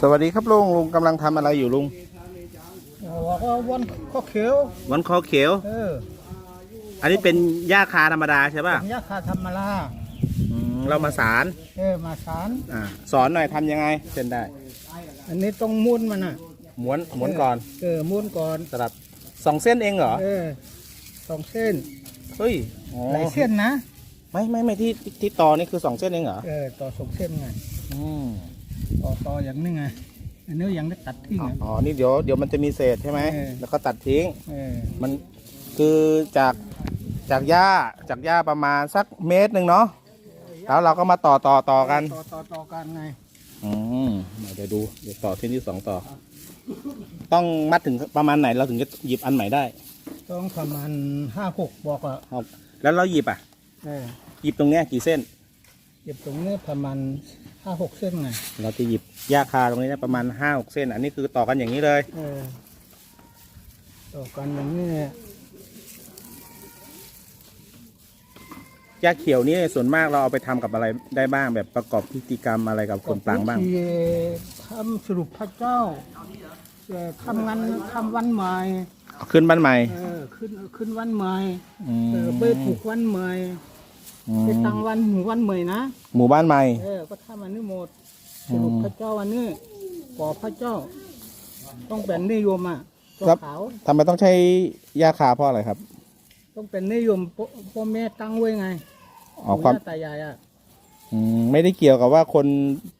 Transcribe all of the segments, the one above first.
สวัสดีครับลุงลุงกำลังทำอะไรอยู่ลุงบอกว่าวันข้อเขียววันคอเขียว เอออันนี้เป็นหญ้าคาธรรมดาใช่ป่ะยาคาธรรมราอืมเรามาสารเออมาสารอ่าสอนหน่อยทำยังไงเส้นได้อันนี้ต้องม้วนมันอะม้วนม้วนก่อนเออม้วนก่อนสลับสองเส้นเองเหรอเออสองเส้นเฮ้ยอ๋อหลายเส้นนะไม่ไม่ไม่ที่ที่ต่อนี่คือสองเส้นเองเหรอเออต่อสองเส้นไงอืม ต่อต่ออย่างนี้ไงอันนี้ยังได้ตัดทิ้งอะอ๋อ นี่เดี๋ยวเดี๋ยวมันจะมีเศษใช่ไหม เออ แล้วก็ตัดทิ้ง เออมันคือจากจากหญ้าจากหญ้าประมาณสักเมตรหนึ่งเนาะ แล้วเราก็มาต่อต่อต่อกัน ต่อต่อต่อกันไงอืมเดี๋ยวดู เดี๋ยวต่อเส้นที่สองต่อ ต้องมัดถึงประมาณไหนเราถึงจะหยิบอันใหม่ได้ต้องประมาณห้าหกบอกอะครับแล้วเราหยิบอะ เออหยิบตรงเนี้ยกี่เส้นเก็บตรงนี้ประมาณห้าหกเส้นไงเราจะหยิบหญ้าคาตรงนี้นะประมาณห้าหกเส้น อันนี้คือต่อกันอย่างนี้เลยเออต่อกันอย่างนี้หญ้าเขียวนี่ส่วนมากเราเอาไปทำกับอะไรได้บ้างแบบประกอบพิธีกรรมอะไรกับคนปลางบ้าง ที่ทำสรุปพระเจ้าเอ่อทำงานทำวันใหม่ขึ้นบ้านใหม่เออขึ้นขึ้นวันใหม่อืม เออไปปลูกวันใหม่อื ไปมตั้งวันหมู่วันใหม่นะหมู่บ้านใหม่ เออก็ทำอันนี้หมดสรุปพระเจ้าอันนี้ก่อพระเจ้า ต้องเป็นนิยมอะตัวครับ ขาวทำไมต้องใช้หญ้าคาเพราะอะไรครับต้องเป็นนิยมพ่อพ่อแม่ตั้งไว้ไงอ๋อความปู่ย่ตายายอะอืมไม่ได้เกี่ยวกับว่าคน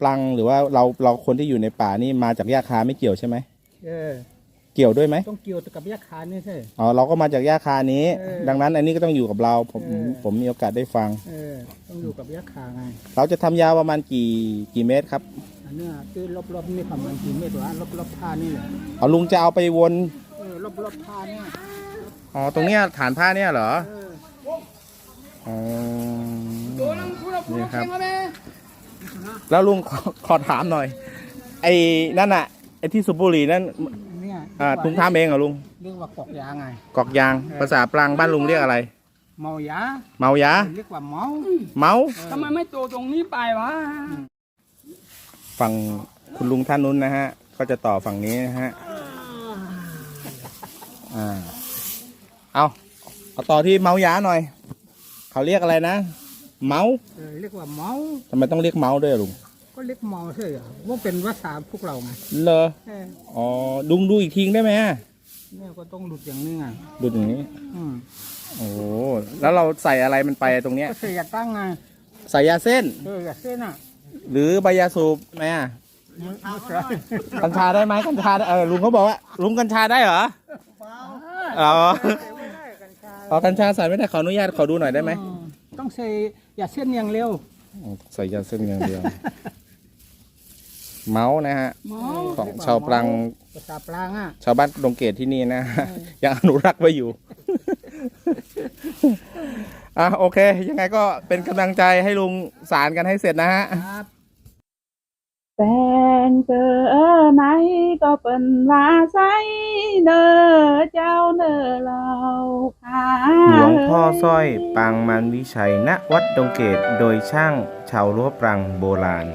ปลังหรือว่าเราเราคนที่อยู่ในป่านี่มาจากหญ้าคาไม่เกี่ยวใช่ไหมเออ เกี่ยวด้วยไหมต้องเกี่ยวกับยาคานี่ใช่ อ๋อเราก็มาจากหญ้าคานี้ เออดังนั้นอันนี้ก็ต้องอยู่กับเราผมเออ ผมมีโอกาสได้ฟัง เออ ต้องอยู่กับยาคาไง เราจะทำยาวประมาณกี่กี่เมตรครับอันเนี้ยคือรอบๆนี่ประมาณกี่เมตรวะรอบๆผ้านี่แหละเอาลุงจะเอาไปวนเออรอบๆผ้าเนี่ยอ๋อตรงเนี้ยฐานผ้าเนี่ยเหรอเอออ๋อนี่ครับ แล้วลุงขอขอถามหน่อย ไอ้นั่นอะไอ้ที่สุบุหรีนั่นเนี่ย อ่าลุงทำเองเหรอลุงเรียกว่ากอกยาไง กอกยางภาษาปลังบ้านลุงเรียกอะไร เมายาเมายาเรียกว่าเมาเมาทำไมไม่โตตรงนี้ไปวะฝั่งคุณลุงท่านนู้นนะฮะ ก็จะต่อฝั่งนี้นะฮะอ่าเอาเอาต่อที่เมายาหน่อย เขาเรียกอะไรนะ เมาเออเรียกว่าเมาทำไมต้องเรียกเมาด้วยอะลุง ก็เรียกเมาใช่เหรอว่าเป็นภาษาพวกเราไงเลอเอออ๋อลุงดูอีกทีได้ไหมอะเนี่ยก็ต้องหลุดอย่างนี้ไงดูอย่างนี้ อืมโอ้โหแล้วเราใส่อะไรมันไปตรงเนี้ย ก็เสียตั้งไงใส่ยาเส้น เอออย่าเส้นอะหรือใบยาสูบไหมอะไม่ไม่ใช่กัญชาได้ไหมกัญชาได้เออลุงเขาบอกว่าลุงกัญชาได้เหรออ๋อไม่ได้กัญชาอ๋อกัญชาใส่ไม่ได้ขออนุญาตขอดูหน่อยได้ไหมอืมต้องใส่อย่าเส้นอย่างเร็วใส่ยาเส้นอย่างเดียว เมาส์นะฮะเมาของชาวปลัง ภาษาปลางอะชาวบ้านดงเกตที่นี่นะฮะยังอนุรักษ์ไว้อยู่ อะโอเค ยังไงก็เป็นกำลังใจให้ลุงสารกันให้เสร็จนะฮะ ครับ แฟนเจอไหนก็เป็นว่าใสเนอเจ้าเนอเราค่ะหลวงพ่อสร้อยปางมันวิชัยณวัดดงเกตโดยช่างชาวรั้วปรังโบราณ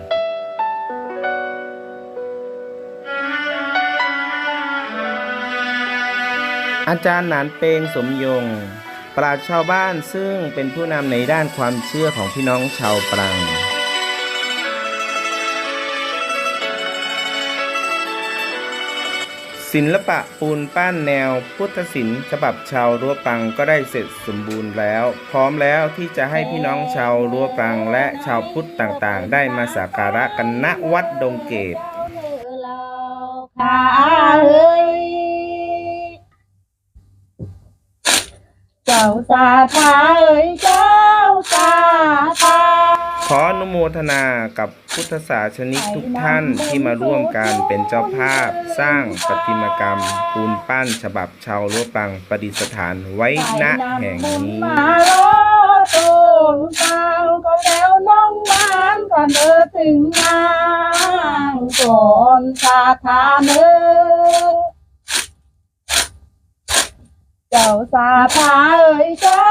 อาจารย์หนานเปงสมยง ปราชชาวบ้านซึ่งเป็นผู้นำในด้านความเชื่อของพี่น้องชาวปรัง ศิลปะปูนปั้นแนวพุทธศิลป์ฉบับชาวรั้วปรังก็ได้เสร็จสมบูรณ์แล้ว พร้อมแล้วที่จะให้พี่น้องชาวรั้วปรังและชาวพุทธต่างๆ ได้มาสักการะกันณวัดดงเกต เจ้าสาธาเอ้ยเจ้าสาธาขออนุโมทนากับพุทธศาสนิกทุกท่านที่มาร่วมกันเป็นเจ้าภาพ สร้างประติมากรรมปูนปั้นฉบับชาวรั้วปังประดิษฐานไว้ณแห่งนี้มาโลตูนสาวก็แล้วน้องมานก่อนเดินถึงนางก่อนสาธาเนื้อ เจ้าสาพาเอ้ยเจ้า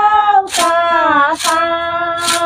สาพา